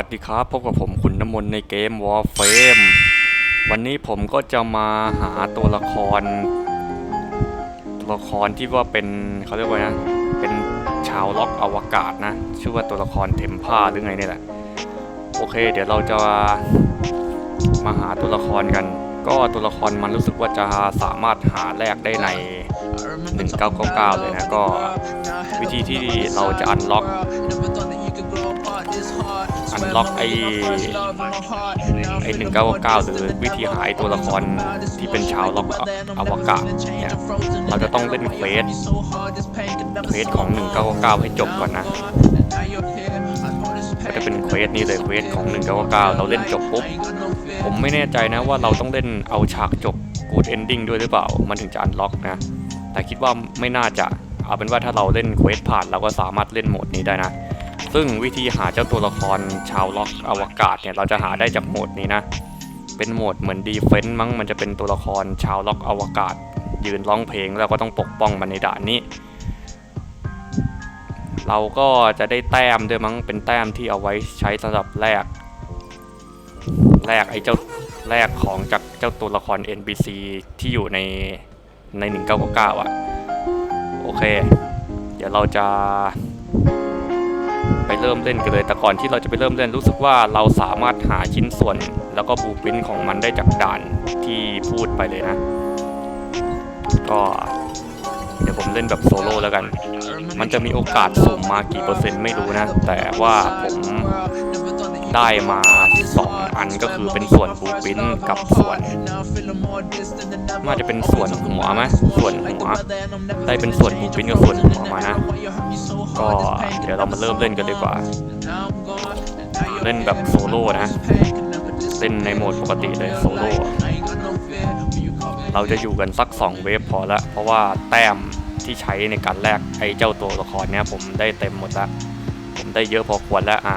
วัสดีครับ พบกับผมขุนน้ำมนในเกม Warframe วันนี้ผมก็จะมาหาตัวละคร ตัวละครที่ว่าเป็นเขาเรียกว่านะ เป็นชาวล็อกอวกาศนะ ชื่อว่าตัวละครเทมพาหรือไงเนี่ยแหละ โอเค เดี๋ยวเราจะมาหาตัวละครกัน ก็ตัวละครมันรู้สึกว่าจะสามารถหาแลกได้ใน 1999 เลยนะ ก็วิธีที่เราจะอันล็อก อันล็อกไอ้ไอ้1999หรือวิธีหาไอ้ตัวละครที่เป็นชาวล็อกอวกาศเนี่ยเราจะต้องเล่นเควสเควสของ1999ให้จบก่อนนะก็จะเป็นเควสนี้เลยเควสของ1999เก้าเก้าเราเล่นจบปุ๊บผมไม่แน่ใจนะว่าเราต้องเล่นเอาฉากจบ good ending ด้วยหรือเปล่า มันถึงจะอันล็อกนะ แต่คิดว่าไม่น่าจะเอาเป็นว่าถ้าเราเล่นเควสผ่านเราก็สามารถเล่นโหมดนี้ได้นะ ซึ่งวิธีหาเจ้าตัวละครชาวล็อกอวกาศเนี่ยเราจะหาได้จากโหมดนี้นะ เป็นโหมดเหมือนดีเฟนต์มั้งมันจะเป็นตัวละครชาวล็อกอวกาศ ยืนร้องเพลงแล้วก็ต้องปกป้องมันในด่านนี้ เราก็จะได้แต้มด้วยมั้งเป็นแต้มที่เอาไว้ใช้สำหรับแลกแลกไอ้เจ้าแลกของจากเจ้าตัวละคร NPC ที่อยู่ในใน 1999 อะ โอเค เดี๋ยวเราจะ เริ่มเล่นกันเลย แต่ก่อนที่เราจะไปเริ่มเล่นรู้สึกว่าเราสามารถหาชิ้นส่วน แล้วก็บูปินของมันได้จากด่านที่พูดไปเลยนะ ก็เดี๋ยวผมเล่นแบบโซโล่แล้วกัน มันจะมีโอกาสสุ่มมากี่เปอร์เซ็นต์ไม่รู้นะ แต่ว่าผม ได้มาสองอันก็คือเป็นส่วนบูปินกับส่วนน่าจะเป็นส่วนหัวไหมส่วนหัวได้เป็นส่วนบูปินกับส่วนหัวมานะ ก็เดี๋ยวเรามาเริ่มเล่นกันดีกว่า เล่นแบบโซโล่นะ เล่นในโหมดปกติเลยโซโล่เราจะอยู่กันสัก 2 เวฟพอละเพราะว่าแต้มที่ใช้ในการแลกไอ้เจ้าตัวละครเนี้ยผมได้เต็มหมดละผมได้เยอะพอควรแล้วอะ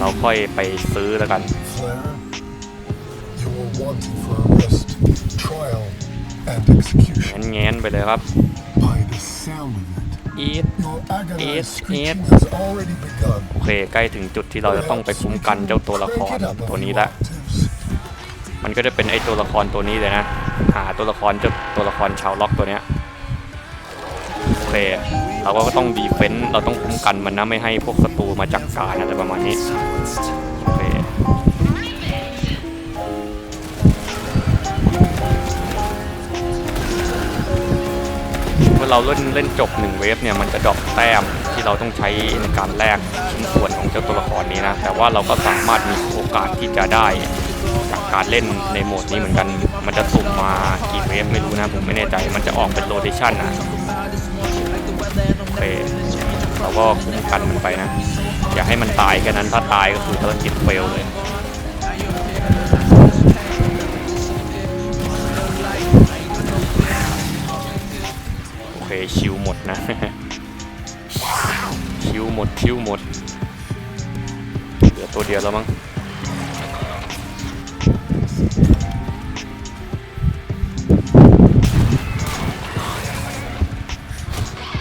เดี๋ยวเราค่อยไปซื้อแล้วกัน Flare, you were wanted for arrest, trial, and execution. แง้นๆไปเลยครับ By the sound of it, อีท your agonized It- screeching it- has already begun. โอเค ใกล้ถึงจุดที่เราจะต้องไปคุ้มกันเจ้าตัวละคร Crank it up a ตัว few นี้ละ octaves. มันก็จะเป็นไอตัวละครตัวนี้เลยนะ หาตัวละครเจ้าตัวละครชาวล็อกตัวเนี้ย โอเคเราก็ต้องดีเฟนต์เราต้องคุ้มกันมันนะไม่ให้พวกศัตรูมาจัดการอะไรประมาณนี้โอเคเมื่อเราเล่นเล่นจบหนึ่งเวฟเนี่ยมันจะดรอปแต้มที่เราต้องใช้ในการแลกชิ้นส่วนของเจ้าตัวละครนี้นะ แต่ว่าเราก็สามารถมีโอกาสที่จะได้จากการเล่นในโหมดนี้เหมือนกัน มันจะสุ่มมากี่เวฟไม่รู้นะผมไม่แน่ใจ มันจะออกเป็นโรเ t ชันนะโอเค เราก็คุ้มกันมันไปนะ อย่าให้มันตายแค่นั้นถ้าตายก็คือธุรกิจเฟลเลยโอเคชิวหมดนะชิวหมดชิวหมดเหลือตัวเดียวแล้วมั้ง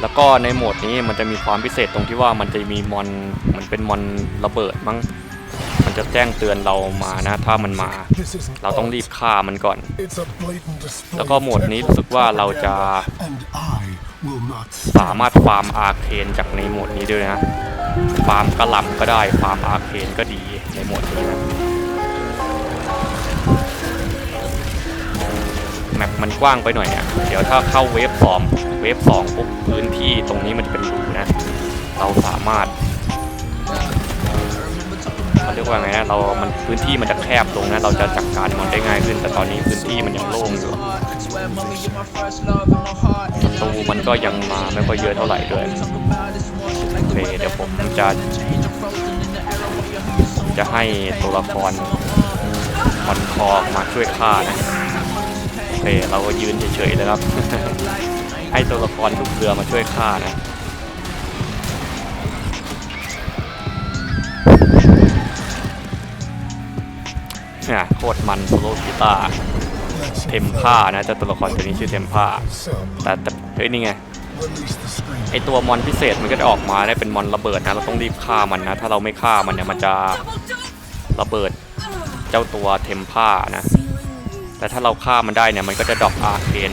แล้วก็ในโหมดนี้มันจะมีความพิเศษตรงที่ว่ามันจะมีมอนเหมันเป็นมอนระเบิดมั้งมันจะแจ้งเตือนเรามานะถ้ามันมา เราต้องรีบฆ่ามันก่อน แล้วก็โหมดนี้รู้สึกว่าเราจะสามารถฟาร์มอาร์เคนจากในโหมดนี้ด้วยนะ ฟาร์มกระหล่ำก็ได้ ฟาร์มอาร์เคนก็ดีในโหมดนี้นะ แมปมันกว้างไปหน่อยเนี่ยเดี๋ยวถ้าเข้าเวฟสองเวฟสองปุ๊บพื้นที่ตรงนี้มันจะเป็นรูนะ เราสามารถเขาเรียกว่าไงนะเรา มันพื้นที่มันจะแคบลงนะ เราจะจัดการมันได้ง่ายขึ้น แต่ตอนนี้พื้นที่มันยังโล่งอยู่ตูมันก็ยังมาไม่ค่อยเยอะเท่าไหร่ด้วยโอเคเดี๋ยวผมจะ จะให้ตัวละครมอนคอมาช่วยฆ่านะ เค เราก็ยืนเฉยๆเลยครับ ให้ตัวละครทุกเรือมาช่วยฆ่านะเนี่ยโคตรมันโซโลกีตาร์เทมผ้านะเจ้าตัวละครตัวนี้ชื่อเทมผ้าแต่แต่เฮ้ยนี่ไงไอตัวมอนพิเศษมันก็จะออกมาได้เป็นมอนระเบิดนะเราต้องรีบฆ่ามันนะ ถ้าเราไม่ฆ่ามันเนี่ยมันจะระเบิดเจ้าตัวเทมผ้านะ แต่ถ้าเราฆ่ามันได้เนี่ยมันก็จะดรอปอาร์เคน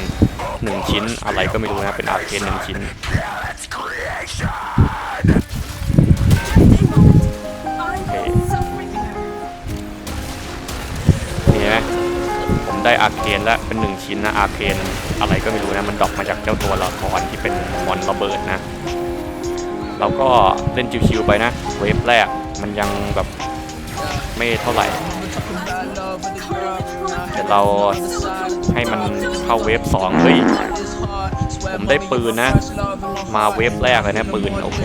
หนึ่งชิ้นอะไรก็ไม่รู้นะ เป็นอาร์เคนหนึ่งชิ้น นี่เห็นไหมผมได้อาร์เคนแล้วเป็นหนึ่งชิ้นนะอาร์เคนอะไรก็ไม่รู้นะ มันดรอปมาจากเจ้าตัวละครที่เป็นมอนระเบิดนะเราก็เล่นชิวๆไปนะ เวฟแรกมันยังแบบไม่เท่าไหร่ ดี๋ยวเราให้มันเข้าเวฟสองเฮ้ยผมได้ปืนนะ มาเวฟแรกเลยนะปืนโอเค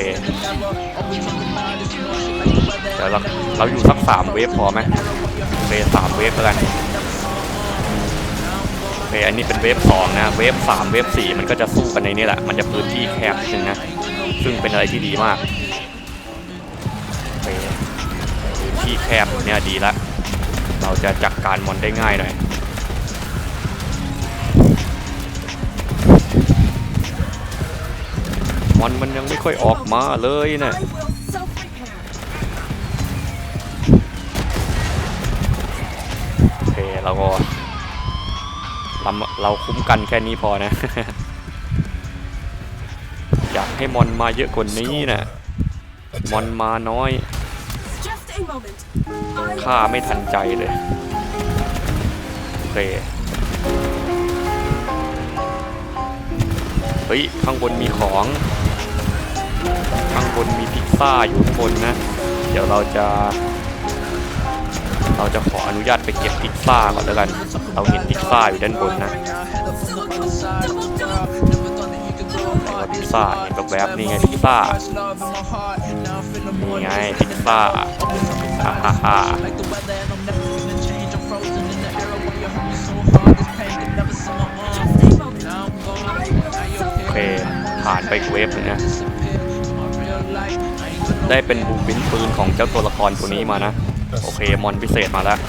เดี๋ยวเราเราอยู่สักสามเวฟพอไหมโอเคสามเวฟแล้วกันโอเคอันนี้เป็นเวฟสองนะ เวฟสามเวฟสี่มันก็จะสู้กันในนี้แหละ มันจะพื้นที่แคบนึงนะ ซึ่งเป็นอะไรที่ดีมากโอเคพื้นที่แคบเนี่ยดีละ เราจะจัดการมอนได้ง่ายหน่อยมอนมันยังไม่ค่อยออกมาเลยนะโอเคเราก็เราเราคุ้มกันแค่นี้พอนะ อยากให้มอนมาเยอะกว่านี้นะมอนมาน้อย ฆ่าไม่ทันใจเลย โอเค เฮ้ย ข้างบนมีของ ข้างบนมีพิซซ่าอยู่ข้างบนนะ เดี๋ยวเราจะ เราจะขออนุญาตไปเก็บพิซซ่าก่อนแล้วกัน เราเห็นพิซซ่าอยู่ด้านบนนะ ซ่าเห็นแบบแบบๆนี่ไงพิซซ่านี่ไงพิซซ่าฮ่าฮ่าฮ่าโอเคผ่านไปเวฟเลยนะได้เป็นบูบินปืนของเจ้าตัวละครตัวนี้มานะ โอเคมอนพิเศษมาแล้ว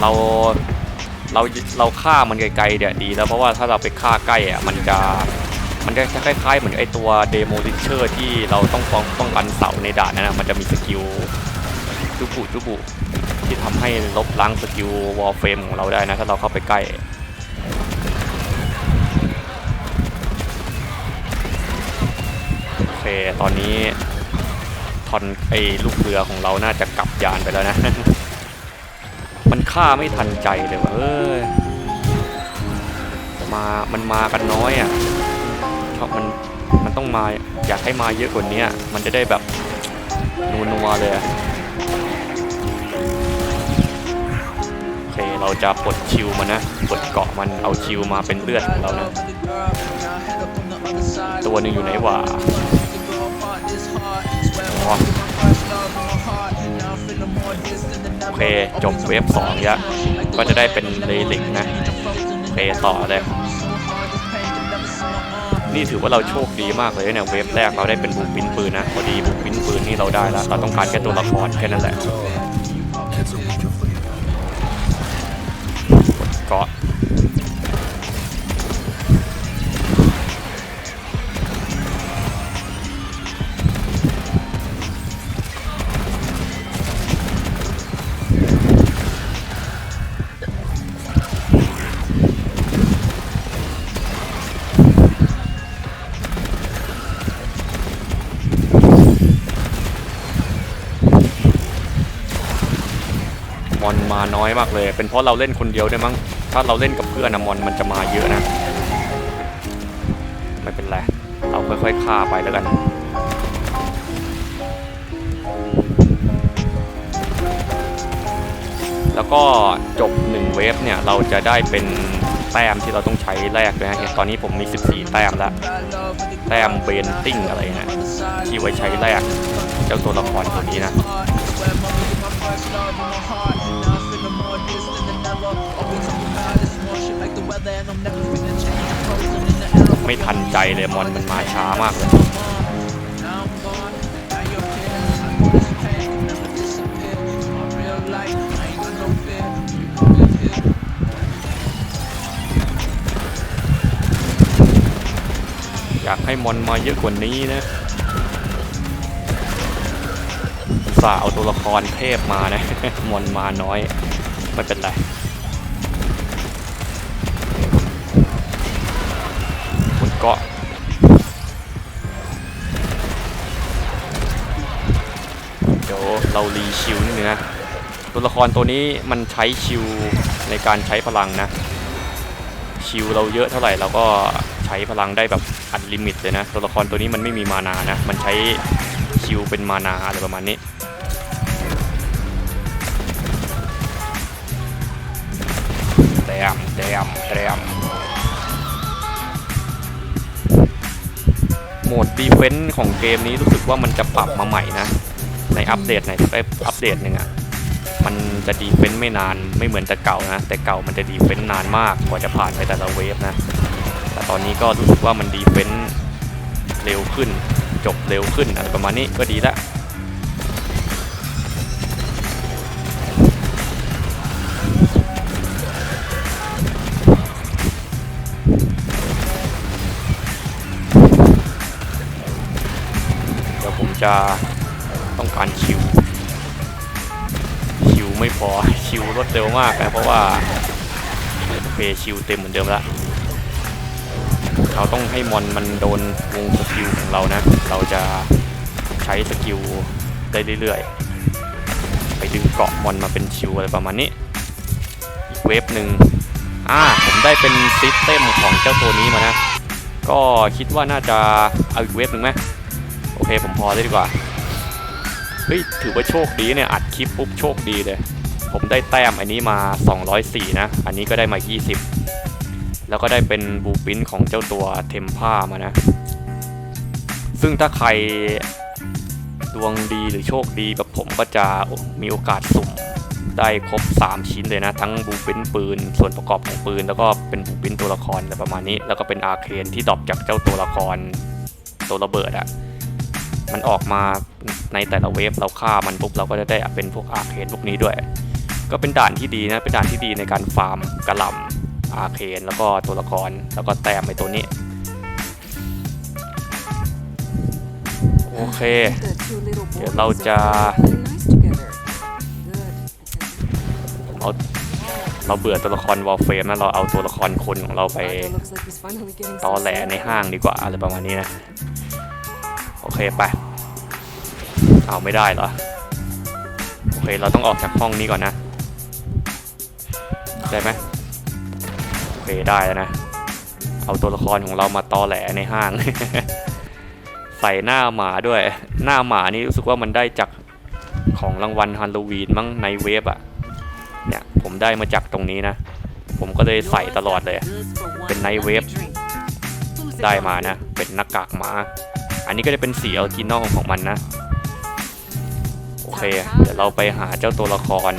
เราเราเราฆ่ามันไกลๆเนี่ยดีแล้วเพราะว่าถ้าเราไปฆ่าใกล้อะมันจะ มันจะคล้ายๆเหมือนไอตัวเดโมลิเชอร์ที่เราต้องป้องป้องกันเสาในด่านนั้นนะมันจะมีสกิลจุบุจุบุที่ทำให้ลบล้างสกิลวอลเฟรมของเราได้นะ ถ้าเราเข้าไปใกล้โอเคตอนนี้ทอนไอ้ลูกเรือของเราน่าจะกลับยานไปแล้วนะ มันฆ่าไม่ทันใจเลยว่ะเอ้ยมา มันมากันน้อยอะ อบมันมันต้องมาอยากให้มาเยอะกว่านี้มันจะได้แบบนัวนัวเลยอะโอเคเราจะปลดชิวมันนะปลดเกาะมันเอาชิวมาเป็นเลือดของเรานะตัวหนึ่งอยู่ไหนวะโอเคจบเวฟสองยะก็จะได้เป็นเลลิกนะโอเคต่อเลย นี่ถือว่าเราโชคดีมากเลยเนี่ยเวฟแรกเราได้เป็นบุกบินปืนนะพอดีบุกบินปืนนี่เราได้แล้วเราต้องการแค่ตัวละครแค่นั้นแหละ มาน้อยมากเลย เป็นเพราะเราเล่นคนเดียวได้วยมั้ง ถ้าเราเล่นกับเพื่อนนะมอนมันจะมาเยอะนะ ไม่เป็นไร เราค่อยๆฆ่าไปแล้วกันแล้วก็จบ 1 เวฟเนี่ย เราจะได้เป็นแต้มที่เราต้องใช้แรกเลยนะเห็นตอนนี้ผมมี 14 แต้มแล้ว แต้มเบนติ้งอะไรนะที่ไว้ใช้แรก เจ้าตัวละครตัวนี้นะ ไม่ทันใจเลยมอนมันมาช้ามากเลยอยากให้มอนมาเยอะกว่านี้นะสาเอาตัวละครเทพมานะ มอนมาน้อย ไม่เป็นไร เกาะเดี๋ยวเรารีชิวนิดนึงนะตัวละครตัวนี้มันใช้ชิวในการใช้พลังนะ ชิวเราเยอะเท่าไหร่เราก็ใช้พลังได้แบบอันลิมิตเลยนะ ตัวละครตัวนี้มันไม่มีมานานะ มันใช้ชิวเป็นมานาอะไรประมาณนี้แต้มแต้มแต้ม หมดดีเฟนส์ของเกมนี้รู้สึกว่ามันจะปรับมาใหม่นะ ในอัปเดตในเอ้ยอัปเดตหนึ่งอะ่ะมันจะดีเฟนส์ไม่นานไม่เหมือนแต่เก่านะ แต่เก่ามันจะดีเฟนส์นานมากกว่าจะผ่านไปแต่ละเวฟนะ แต่ตอนนี้ก็รู้สึกว่ามันดีเฟนส์เร็วขึ้น จบเร็วขึ้นอะไรประมาณนี้ก็ดีละ จะต้องการชิวชิวไม่พอชิวรวดเร็วมากนะเพราะว่าโอเคชิวเต็มเหมือนเดิมแล้วเราต้องให้มอนมันโดนวงสกิลของเรานะ เราจะใช้สกิลได้เรื่อยๆ ไปดึงเกาะมอนมาเป็นชิวอะไรประมาณนี้ อีกเวฟหนึ่งอ่าผมได้เป็นซิสเต็มของเจ้าตัวนี้มานะ ก็คิดว่าน่าจะเอาอีกเวฟหนึ่งไหม โอเคผมพอได้ดีกว่า เฮ้ย ถือว่าโชคดีเนี่ย อัดคลิปปุ๊บโชคดีเลย ผมได้แต้มอันนี้มา 204 นะ อันนี้ก็ได้มา 20 แล้วก็ได้เป็นบูปินของเจ้าตัวเทมผ้ามานะ ซึ่งถ้าใครดวงดีหรือโชคดีแบบผมก็จะมีโอกาสสุ่มได้ครบ 3 ชิ้นเลยนะ ทั้งบูปินปืน ส่วนประกอบของปืน แล้วก็เป็นบูปินตัวละครอะไรประมาณนี้ แล้วก็เป็นอาเคนที่ดรอปจากเจ้าตัวละครตัวระเบิดอะ มันออกมาในแต่ละเวฟเราฆ่ามันปุ๊บเราก็จะได้เป็นพวกอาเคนพวกนี้ด้วย ก็เป็นด่านที่ดีนะเป็นด่านที่ดีในการฟาร์มกระหล่ำอาเคนแล้วก็ตัวละครแล้วก็แต้มในตัวนี้โอเคเดี๋ยวเราจะเราเราเบื่อตัวละครวอลเฟมนะเราเอาตัวละครคนของเราไปตอแหลในห้างดีกว่าอะไรประมาณนี้นะ โอเคไป เอาไม่ได้เหรอ โอเค เราต้องออกจากห้องนี้ก่อนนะ ได้ไหมโอเค ได้แล้วนะ เอาตัวละครของเรามาตอแหลในห้าง ใส่หน้าหมาด้วย หน้าหมานี่รู้สึกว่ามันได้จากของรางวัลฮาโลวีนมั้งในเว็บอะเนี่ยผมได้มาจากตรงนี้นะ ผมก็เลยใส่ตลอดเลย เป็นไนเวฟได้มานะ เป็นหน้ากากหมา อันนี้ก็จะเป็นสีออริจินอลของมันนะ เค เดี๋ยวเราไปหาเจ้าตัวละคร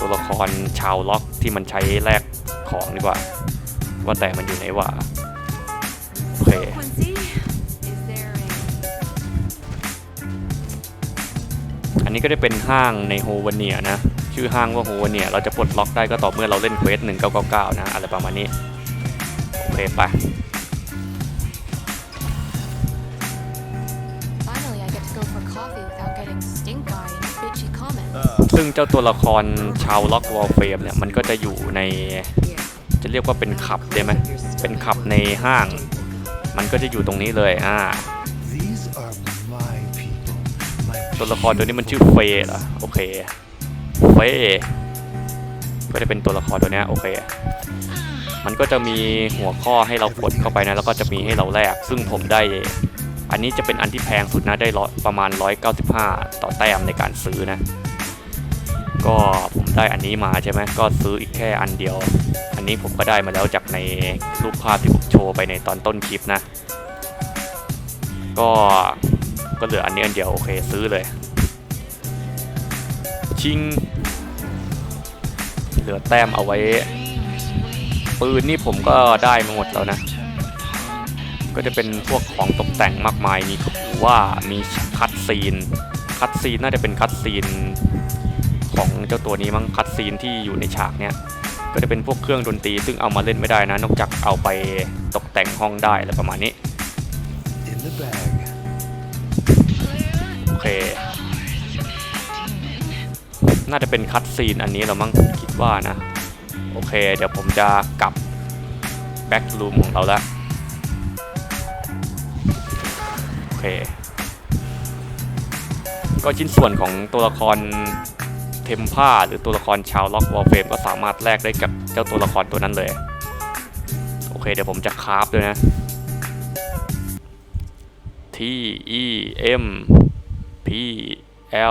ตัวละครชาวล็อกที่มันใช้แลกของดีกว่า ว่าแต่มันอยู่ไหนวะโอเคอันนี้ก็จะเป็นห้างในโฮวาเนียนะ ชื่อห้างว่าโฮวาเนียเราจะปลดล็อกได้ก็ต่อเมื่อเราเล่นเควส1999 นะ อะไรประมาณนี้ โอเคไป ซึ่งเจ้าตัวละครชาวล็อกวอลเฟมเนี่ยมันก็จะอยู่ในจะเรียกว่าเป็นขับได้ไหมเป็นขับในห้าง มันก็จะอยู่ตรงนี้เลยอ่าตัวละครตัวนี้มันชื่อเฟย์เหรอโอเคเฟย์ก็จะเป็นตัวละครตัวนี้โอเคมันก็จะมีหัวข้อให้เรากดเข้าไปนะแล้วก็จะมีให้เราแลกซึ่งผมได้ อันนี้จะเป็นอันที่แพงสุดนะได้ร้อยประมาณ 195 ต่อแต้มในการซื้อนะ ก็ผมได้อันนี้มาใช่ไหมก็ซื้ออีกแค่อันเดียว อันนี้ผมก็ได้มาแล้วจากในรูปภาพที่ผมโชว์ไปในตอนต้นคลิปนะ ก็ก็เหลืออันนี้อันเดียวโอเคซื้อเลย ชิง เหลือแต้มเอาไว้ ปืนนี่ผมก็ได้มาหมดแล้วนะ ก็จะเป็นพวกของตกแต่งมากมายมีว่ามีคัตซีน คัตซีนน่าจะเป็นคัตซีน ของเจ้าตัวนี้มั้งคัตซีนที่อยู่ในฉากเนี้ยก็จะเป็นพวกเครื่องดนตรีซึ่งเอามาเล่นไม่ได้นะ นอกจากเอาไปตกแต่งห้องได้อะไรประมาณนี้โอเค น่าจะเป็นคัตซีนอันนี้เรามั้งคิดว่านะ โอเค เดี๋ยวผมจะกลับแบ็กรูมของเราแล้วโอเค ก็ชิ้นส่วนของตัวละคร เทมผ้าหรือตัวละครชาวล็อกวอลเฟมก็สามารถแลกได้กับเจ้าตัวละครตัวนั้นเลย โอเคเดี๋ยวผมจะคราฟด้วยนะ T E M P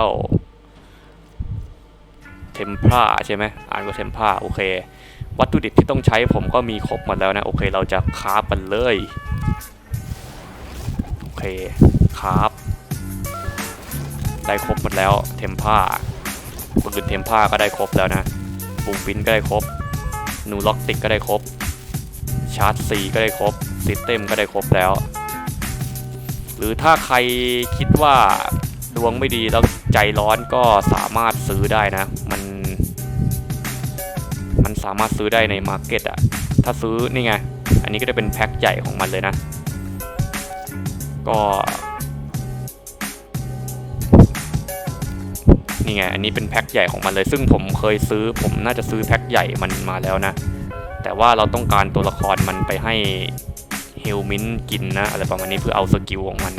L เทมพ a าใช่ไหมอ่านว่าเทมพ a าโอเค วัตถุดิบที่ต้องใช้ผมก็มีครบหมดแล้วนะ โอเคเราจะคราฟมันเลย โอเคคราฟได้ครบหมดแล้วเทมพ a า ปืนเทมพ a าก็ได้ครบแล้วนะบูฟินก็ได้ครบ นูล็อกติกก็ได้ครบ ชาร์จซีก็ได้ครบซิสเต็มก็ได้ครบแล้ว หรือถ้าใครคิดว่าดวงไม่ดีแล้วใจร้อนก็สามารถซื้อได้นะ มัน มันสามารถซื้อได้ในมาร์เก็ตอะถ้าซื้อนี่ไง อันนี้ก็จะเป็นแพ็คใหญ่ของมันเลยนะ ก็ นี่ไง อันนี้เป็นแพ็คใหญ่ของมันเลย ซึ่งผมเคยซื้อ ผมน่าจะซื้อแพ็คใหญ่มันมาแล้วนะ แต่ว่าเราต้องการตัวละครมันไปให้เฮลมินกินนะ อะไรประมาณนี้เพื่อเอาสกิลของมัน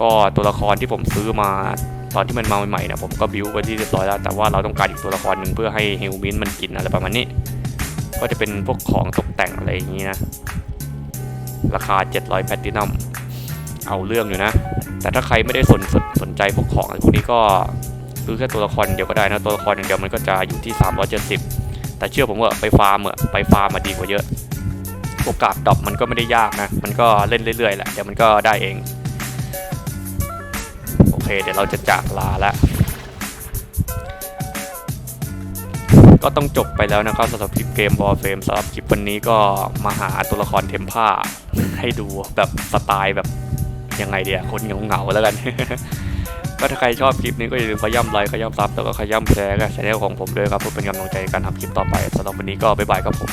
ก็ตัวละครที่ผมซื้อมาตอนที่มันมาใหม่ๆนะผมก็บิวไว้ที่เรียบร้อยแล้ว แต่ว่าเราต้องการอีกตัวละครหนึ่งเพื่อให้เฮลมินมันกินอะไรประมาณนี้ ก็จะเป็นพวกของตกแต่งอะไรอย่างนี้นะ ราคา 700แพลตินัม เอาเรื่องอยู่นะ แต่ถ้าใครไม่ได้สนสนสนใจพวกของพวกนี้ก็ซื้อแค่ตัวละครเดียวก็ได้นะตัวละครอย่างเดียวมันก็จะอยู่ที่ 370 แต่เชื่อผมว่าไปฟาร์มอะไปฟาร์มมาดีกว่าเยอะโอกาสดรอปมันก็ไม่ได้ยากนะ มันก็เล่นเรื่อยๆแหละเดี๋ยวมันก็ได้เอง โอเค เดี๋ยวเราจะจากลาแล้วก็ต้องจบไปแล้วนะครับสำหรับคลิปเกมบอลเฟมสำหรับคลิปวันนี้ก็มาหาตัวละครเทมผ้าให้ดูแบบสไตล์แบบ ยังไงเดียคนเหงาๆแล้วกัน ก็ถ้าใครชอบคลิปนี้ก็อย่าลืมขย้ำไลค์ขย้ำซับแล้วก็ขย้ำแชร์กับช่องของผมด้วยครับเพื่อเป็นกำลังใจในการทำคลิปต่อไปสำหรับวันนี้ก็บ๊ายบายครับผม